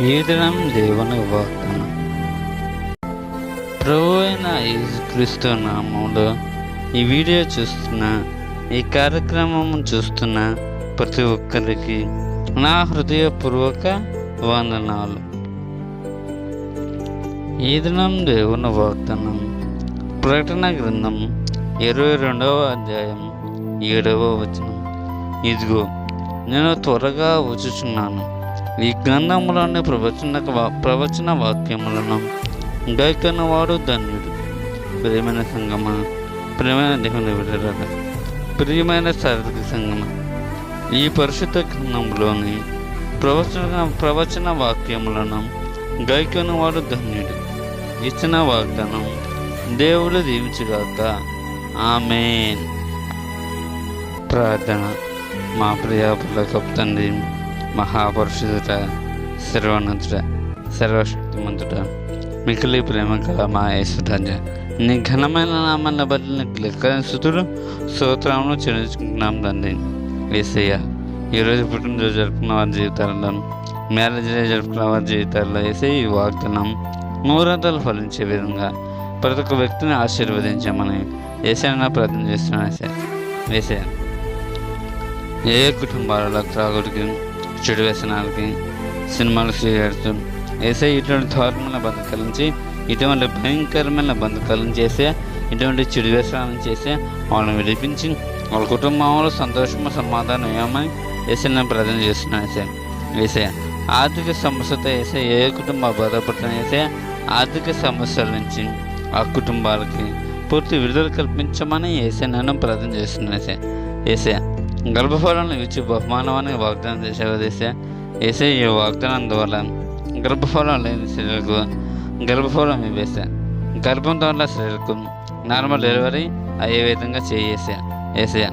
ఈ దినం దేవుని వాగ్దానం. ప్రభు అయిన క్రీస్తు నామంలో ఈ వీడియో చూస్తున్న ఈ కార్యక్రమం చూస్తున్న ప్రతి ఒక్కరికి నా హృదయపూర్వక వందనాలు. ఈ దినం దేవుని వాగ్దానం. ప్రకటన గ్రంథం ఇరవై రెండవ అధ్యాయం ఏడవ వచనం. ఇదిగో నేను త్వరగా వచ్చుచున్నాను. ఈ గ్రంథంలోని ప్రవచన ప్రవచన వాక్యములను వాడు ధన్యుడు. ప్రియమైన సంగమ ప్రియమైన దేవుని విడరాల ప్రియమైన శారీరక సంగమ ఈ పరిశుద్ధ గ్రంథంలోని ప్రవచన ప్రవచన వాక్యములను వాడు ధన్యుడు. ఇచ్చిన వాగ్దానం దేవుడు దీవించుగాక. ఆమె ప్రార్థన మా ప్రియాపుల కప్తండి మహాపరుషుడుట సర్వోన్నతుడ సర్వశక్తిమంతుడ మికిలి ప్రేమ గల మా యేసురాజ నీ ఘనమైన నామాన్ని బట్టి నీకు లెక్కని స్థుతులు స్తోత్రములు చెల్లించుకుంటున్నాం తండ్రి. ఏసయ్య ఈరోజు పుట్టినరోజు జరుపుకున్న వారి జీవితాలలో మ్యారేజ్ డే జరుపుకున్న వారి జీవితాల్లో వేసే ఈ వాగ్దానం నూరంతలు ఫలించే విధంగా ప్రతి ఒక్క వ్యక్తిని ఆశీర్వదించామని ఏసైనా ప్రార్థన చేస్తున్నాను వేసే ఏ కుటుంబాలలో త్రాగుడికి చెడు వ్యసనాలకి సినిమాలు సిగరెట్స్ వేసే ఇటువంటి దారుణమైన బతకాల నుంచి ఇటువంటి భయంకరమైన బంధకాల నుంచి చేసే ఇటువంటి చెడు వ్యసనాలను చేసే వాళ్ళని విడిపించి వాళ్ళ కుటుంబంలో సంతోషము సమాధానం ఏమని వేసే నేను ప్రార్థన చేస్తున్నాను వేసే. వేసే ఆర్థిక సమస్యతో వేసే ఏ కుటుంబ బాధపడుతున్నా వేసే ఆర్థిక సమస్యల నుంచి ఆ కుటుంబాలకి పూర్తి విడుదల కల్పించమని వేసే నేను ప్రార్థన చేస్తున్నాను వేసే. వేసే గర్భఫలాన్ని ఇచ్చి బహుమానమని వాగ్దానం చేసేవా దేశ వేసే ఈ వాగ్దానం ద్వారా గర్భఫలం లేని స్త్రీలకు గర్భఫలం ఇవ్వేసా. గర్భం ద్వారా స్త్రీలకు నార్మల్ డెలివరీ అయ్యే విధంగా చేయేసా. వేసా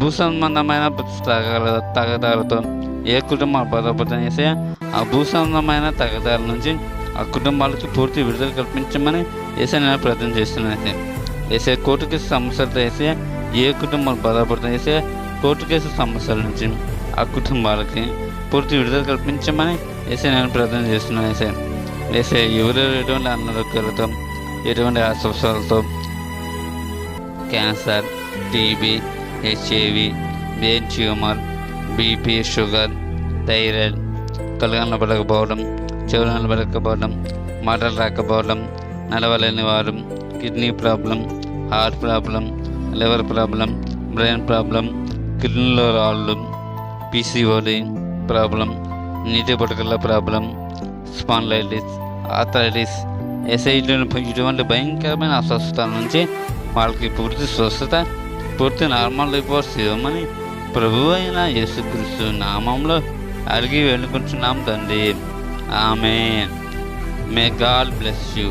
భూ సంబంధమైన తగల తగదాలతో ఏ కుటుంబాలు బాధపడుతుంది వేసే ఆ భూ సంబంధమైన తగదాల నుంచి ఆ కుటుంబాలకి పూర్తి విడుదల కల్పించమని వేసే నేను ప్రయత్నం చేస్తున్నాను వేసే కోర్టుకి కేసు సమస్యలతో వేసే ఏ కుటుంబాలు బాధపడుతుంది వేసే కోర్టు కేసు సమస్యల నుంచి ఆ కుటుంబాలకి పూర్తి విడుదల కల్పించమని వేసే నేను ప్రార్థన చేస్తున్నాను వేసే వేసే ఎవరెవరు ఎటువంటి అనారోగ్యాలతో ఎటువంటి అస్వస్థలతో cancer TB HIV brain tumour BP sugar thyroid కలగన పడకపోవడం చెవులను పడకపోవడం మాటలు రాకపోవడం నడవలేని వారు kidney problem heart problem liver problem brain problem కిడ్నీలో రాళ్ళు పీసీఓడి ప్రాబ్లం నీటి పడకల ప్రాబ్లం స్పాన్లైటిస్ ఆథరైటిస్ ఎస్ఐటి ఇటువంటి భయంకరమైన అస్వస్థతల నుంచి వాళ్ళకి పూర్తి స్వస్థత పూర్తి నార్మల్ రిపోర్ట్స్ ఇవ్వమని ప్రభు అయిన యేసుక్రీస్తు నామంలో అడిగి వెళ్ళుకుంటున్నాం తండ్రి. ఆమె మే గాడ్ బ్లెస్ యూ